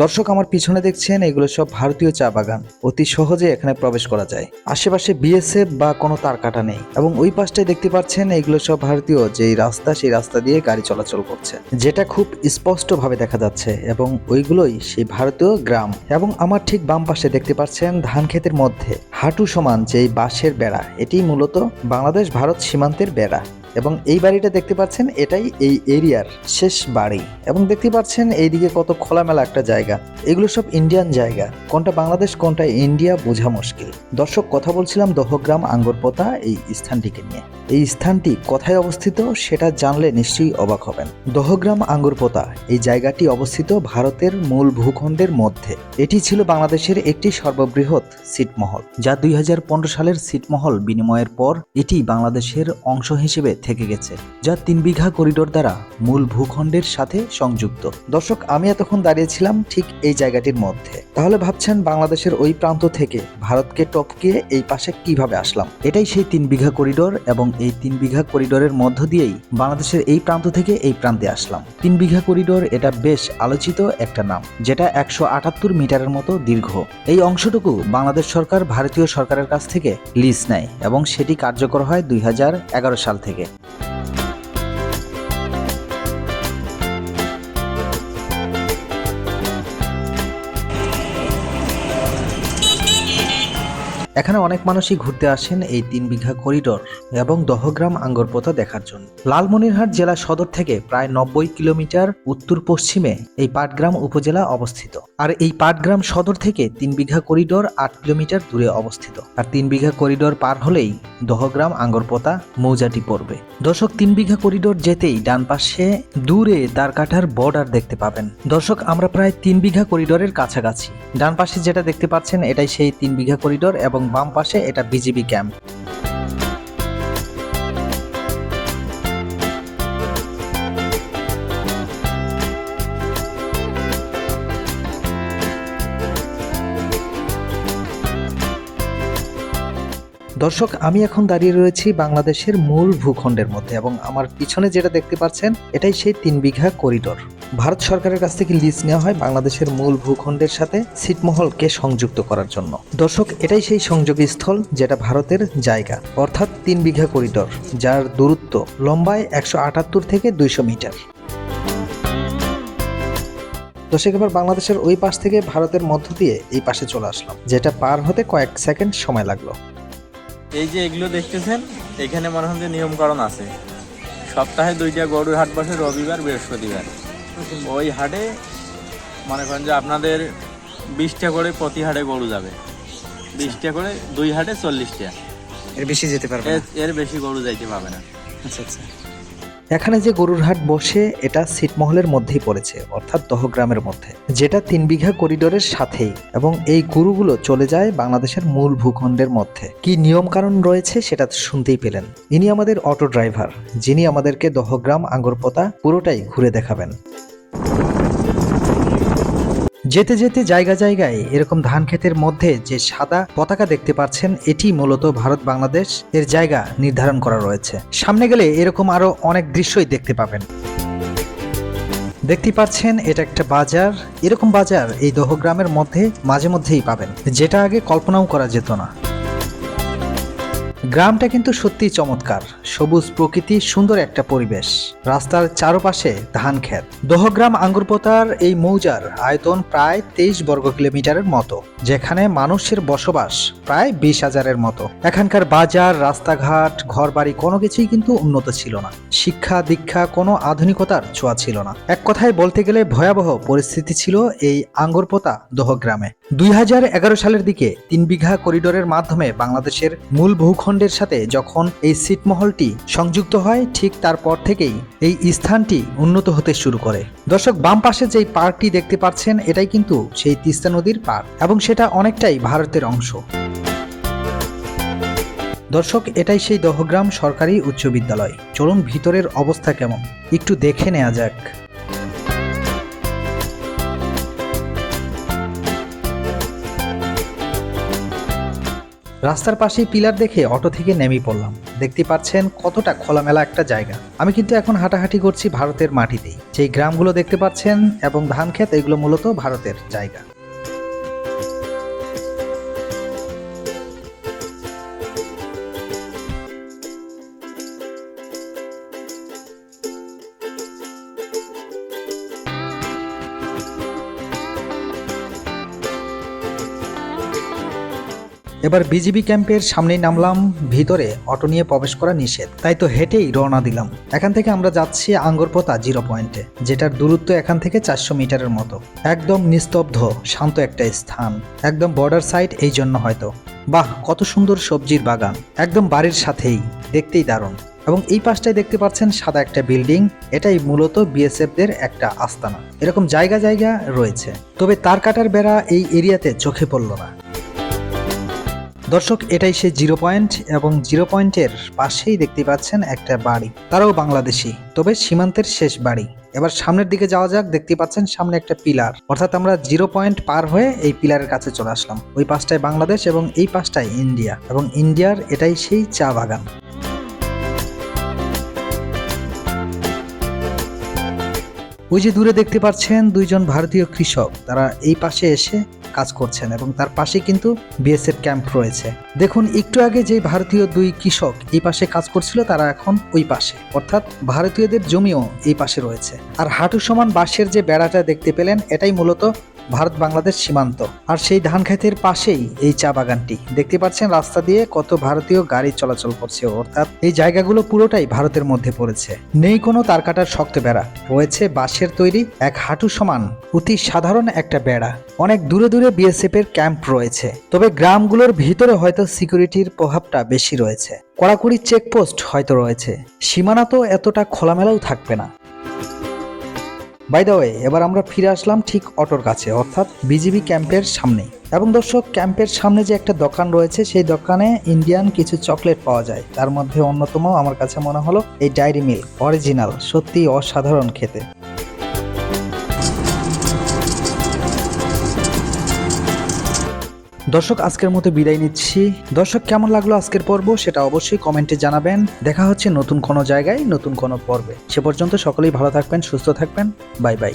দর্শক আমার পিছনে দেখছেন, এগুলো সব ভারতীয় চা বাগান। অতি সহজে এখানে প্রবেশ করা যায়। আশেপাশে বিএসএফ বা কোনো তার কাটা নেই এবং ওই পাশটায় দেখতে পাচ্ছেন, এগুলো সব ভারতীয় যেই রাস্তা, সেই রাস্তা দিয়ে গাড়ি চলাচল করছে। যেটা খুব স্পষ্টভাবে দেখা যাচ্ছে এবং ওইগুলোই সেই ভারতীয় গ্রাম এবং আমার ঠিক বাম পাশে দেখতে পাচ্ছেন ধান ক্ষেতের মধ্যে হাঁটু সমান যেই বাঁশের বেড়া এটি মূলত বাংলাদেশ ভারত সীমান্তের বেড়া। এবং এই বাড়িটা দেখতে পাচ্ছেন, এটাই এই এরিয়ার শেষ বাড়ি। এবং দেখতে পাচ্ছেন এইদিকে কত খোলামেলা একটা জায়গা। এগুলো সব ইন্ডিয়ান জায়গা। কোনটা বাংলাদেশ, কোনটা ইন্ডিয়া বোঝা মুশকিল। দর্শক, কথা বলছিলাম দহগ্রাম আঙ্গরপোতা এই স্থানটিকে নিয়ে। এই স্থানটি কোথায় অবস্থিত সেটা জানলে নিশ্চয়ই অবাক হবেন। দহগ্রাম আঙ্গুরপোতা, এই জায়গাটি অবস্থিত ভারতের মূল ভূখণ্ডের মধ্যে। এটি ছিল বাংলাদেশের একটি সর্ববৃহৎ ছিটমহল, যা দুই হাজার পনেরো সালের ছিটমহল বিনিময়ের পর এটি বাংলাদেশের অংশ হিসেবে থেকে গেছে, যা তিন বিঘা করিডোর দ্বারা মূল ভূখণ্ডের সাথে সংযুক্ত। দর্শক, আমি এতক্ষণ দাঁড়িয়েছিলাম ঠিক এই জায়গাটির মধ্যে। তাহলে ভাবছেন বাংলাদেশের ওই প্রান্ত থেকে ভারতকে টপকিয়ে এই পাশে কীভাবে আসলাম? এটাই সেই তিন বিঘা করিডোর এবং এই তিন বিঘা করিডোরের মধ্য দিয়েই বাংলাদেশের এই প্রান্ত থেকে এই প্রান্তে আসলাম। তিন বিঘা করিডোর, এটা বেশ আলোচিত একটা নাম, যেটা একশো আটাত্তর মিটারের মতো দীর্ঘ। এই অংশটুকু বাংলাদেশ সরকার ভারতীয় সরকারের কাছ থেকে লিজ নেয় এবং সেটি কার্যকর হয় দুই হাজার এগারো সাল থেকে। Música এখানে অনেক মানুষই ঘুরতে আসেন এই তিন বিঘা করিডোর এবং দহগ্রাম আঙ্গরপোতা দেখার জন্য। লালমনিরহাট জেলা সদর থেকে প্রায় নব্বই কিলোমিটার উত্তর পশ্চিমে এই পাটগ্রাম উপজেলা অবস্থিত। আর এই পাটগ্রাম সদর থেকে তিন বিঘা করিডোর আট কিলোমিটার দূরে অবস্থিত। আর তিন বিঘা করিডোর পার হলেই দহগ্রাম আঙ্গরপোতা মৌজাটি পড়বে। দর্শক, তিন বিঘা করিডোর যেতেই ডান পাশে দূরে তার কাটার বর্ডার দেখতে পাবেন। দর্শক, আমরা প্রায় তিন বিঘা করিডোরের কাছাকাছি। ডান পাশে যেটা দেখতে পাচ্ছেন, এটাই সেই তিন বিঘা করিডোর এবং বাম পাশে এটা বিজিবি ক্যাম্প। দর্শক, আমি এখন দাঁড়িয়ে রয়েছি বাংলাদেশের মূল ভূখণ্ডের মধ্যে এবং আমার পিছনে যেটা দেখতে পাচ্ছেন, এটাই সেই তিন বিঘা করিডোর। ভারত সরকারের কাছ থেকে লিজ নেওয়া হয় বাংলাদেশের মূল ভূখণ্ডের সাথে ছিটমহলকে সংযুক্ত করার জন্য। দর্শক, এটাই সেই সংযোগী স্থল যেটা ভারতের জায়গা, অর্থাৎ তিন বিঘা করিডর, যার দূরত্ব লম্বায় একশো আটাত্তর থেকে দুইশো মিটার। দর্শক, এবার বাংলাদেশের ওই পাশ থেকে ভারতের মধ্য দিয়ে এই পাশে চলে আসলাম, যেটা পার হতে কয়েক সেকেন্ড সময় লাগল। এই যে এগুলো দেখতেছেন, এখানে মনে হয় যে নিয়মকরণ আছে। সপ্তাহে দুইটা গরুর হাট বসে রবিবার, বৃহস্পতিবার। ওই হাটে মনে করেন যে আপনাদের বিশটা করে প্রতি হাটে গরু যাবে। বিশটা করে দুই হাটে চল্লিশটা। এর বেশি যেতে পারবে এর এর বেশি গরু যাইতে পারবে না। আচ্ছা আচ্ছা। এখানে যে গরুর হাট বসে, এটা ছিটমহলের মধ্যেই পড়েছে, অর্থাৎ দহগ্রামের মধ্যে। যেটা তিন বিঘা করিডোরের সাথেই এবং এই গরুগুলো চলে যায় বাংলাদেশের মূল ভূখণ্ডের মধ্যে। কি নিয়ম কারণ রয়েছে সেটা শুনতেই পেলেন। ইনি আমাদের অটো ড্রাইভার, যিনি আমাদেরকে দহগ্রাম, আঙ্গরপোতা পুরোটাই ঘুরে দেখাবেন। যেতে যেতে জায়গা জায়গায় এরকম ধান ক্ষেতের মধ্যে যে সাদা পতাকা দেখতে পাচ্ছেন, এটি মূলত ভারত বাংলাদেশ এর জায়গা নির্ধারণ করা রয়েছে। সামনে গেলে এরকম আরও অনেক দৃশ্যই দেখতে পাবেন। দেখতে পাচ্ছেন, এটা একটা বাজার। এরকম বাজার এই দহগ্রামের মধ্যে, মাঝে মধ্যেই পাবেন। যেটা আগে কল্পনাও করা যেত না। গ্রামটা কিন্তু সত্যি চমৎকার। সবুজ প্রকৃতি, সুন্দর একটা পরিবেশ। রাস্তার চারপাশে ধান ক্ষেত। দহগ্রাম আঙ্গুরপোতার এই মৌজার আয়তন প্রায় তেইশ বর্গ কিলোমিটারের মতো, যেখানে মানুষের বসবাস প্রায় বিশ হাজারের মতো। এখানকার বাজার, রাস্তাঘাট, ঘরবাড়ি কোনো কিছুই কিন্তু উন্নত ছিল না। শিক্ষা, দীক্ষা কোনো আধুনিকতার ছোঁয়া ছিল না। এক কথায় বলতে গেলে ভয়াবহ পরিস্থিতি ছিল এই আঙ্গুরপোতা দহগ্রামে। দুই হাজার এগারো সালের দিকে তিন বিঘা করিডোরের মাধ্যমে বাংলাদেশের মূল ভূখণ্ডের সাথে যখন এই ছিটমহলটি সংযুক্ত হয়, ঠিক তারপর থেকেই এই স্থানটি উন্নত হতে শুরু করে। দর্শক, বাম পাশে যেই পার্কটি দেখতে পাচ্ছেন, এটাই কিন্তু সেই তিস্তা নদীর পার্ক এবং সেটা অনেকটাই ভারতের অংশ। দর্শক, এটাই সেই দহগ্রাম সরকারি উচ্চ বিদ্যালয়। চলুন ভিতরের অবস্থা কেমন? একটু দেখে নেওয়া যাক। রাস্তার পাশে পিলার দেখে অটো থেকে নেমে পড়লাম। দেখতে পাচ্ছেন কতটা খোলামেলা একটা জায়গা। আমি কিন্তু এখন হাঁটাহাঁটি করছি ভারতের মাটিতেই। যেই গ্রামগুলো দেখতে পাচ্ছেন এবং ধান ক্ষেত এগুলো মূলত ভারতের জায়গা। এবার বিজিবি ক্যাম্পের সামনেই নামলাম, ভিতরে অটো নিয়ে প্রবেশ করা নিষেধ। তাই তো হেঁটেই রওনা দিলাম। এখান থেকে আমরা যাচ্ছি আঙ্গরপোতা জিরো পয়েন্টে, যেটার দূরত্ব এখান থেকে চারশো মিটারের মতো। একদম নিস্তব্ধ, শান্ত একটা স্থান। একদম বর্ডার সাইড এই জন্য হয়তো। বাহ, কত সুন্দর সবজির বাগান। একদম বাড়ির সাথেই, দেখতেই দারুণ। এবং এই পাশটায় দেখতে পাচ্ছেন সাদা একটা বিল্ডিং, এটাই মূলত বিএসএফদের একটা আস্তানা। এরকম জায়গা জায়গা রয়েছে। তবে তার কাটার বেড়া এই এরিয়াতে চোখে পড়ল না। দর্শক, এটাই সে জিরো পয়েন্ট এবং জিরো পয়েন্টের পাশেই দেখতে পাচ্ছেন একটা বাড়ি। তারাও বাংলাদেশি, তবে সীমান্তের শেষ বাড়ি। এবার সামনের দিকে যাওয়া যাক, দেখতে পাচ্ছেন সামনে একটা পিলার। অর্থাৎ আমরা জিরো পয়েন্ট পার হয়ে এই পিলারের কাছে চলে আসলাম। ওই পাশটায় বাংলাদেশ এবং এই পাশটায় ইন্ডিয়া। এবং ইন্ডিয়ার এটাই সেই চা বাগান। ওই যে দূরে দেখতে পাচ্ছেন দুইজন ভারতীয় কৃষক। তারা এই পাশে এসে কাজ করছেন এবং তার পাশে কিন্তু বিএসএফ ক্যাম্প রয়েছে। দেখুন, একটু আগে যে ভারতীয় দুই কৃষক এই পাশে কাজ করছিল, তারা এখন ওই পাশে। অর্থাৎ ভারতীয়দের জমিও এই পাশে রয়েছে। আর হাঁটু সমান বাঁশের যে বেড়াটা দেখতে পেলেন, এটাই মূলত ভারত বাংলাদেশ সীমান্ত। আর সেই ধান খেতের পাশেই এই চা বাগানটি। দেখতে পাচ্ছেন রাস্তা দিয়ে কত ভারতীয় গাড়ি চলাচল করছে, অর্থাৎ এই জায়গাগুলো পুরোটাই ভারতের মধ্যে পড়েছে। নেই কোনো তার কাটার শক্ত বেড়া। রয়েছে বাঁশের তৈরি এক হাঁটু সমান অতি সাধারণ একটা বেড়া। অনেক দূরে দূরে বিএসএফ এর ক্যাম্প রয়েছে। তবে গ্রামগুলোর ভিতরে হয়তো সিকিউরিটির প্রভাবটা বেশি রয়েছে। কড়াকড়ি চেকপোস্ট হয়তো রয়েছে। সীমানা তো এতটা খোলামেলাও থাকবে না। বাই দ্য ওয়ে এবার আমরা ফিরে আসলাম ঠিক অটোর কাছে, অর্থাৎ বিজিবি ক্যাম্পের সামনে এবং দর্শক, ক্যাম্পের সামনে যে একটা দোকান রয়েছে, সেই দোকানে ইন্ডিয়ান কিছু চকলেট পাওয়া যায়। তার মধ্যে অন্যতম আমার কাছে মনে হলো এই ডায়েরি মিল্ক অরিজিনাল সত্যি অসাধারণ খেতে। দর্শক, আজকের মতো বিদায় নিচ্ছি। দর্শক, কেমন লাগল আজকের পর্ব? সেটা অবশ্যই কমেন্টে জানাবেন। দেখা হচ্ছে নতুন কোনো জায়গায়, নতুন কোনো পর্বে। সে পর্যন্ত সকলেই ভালো থাকবেন, সুস্থ থাকবেন। Bye bye.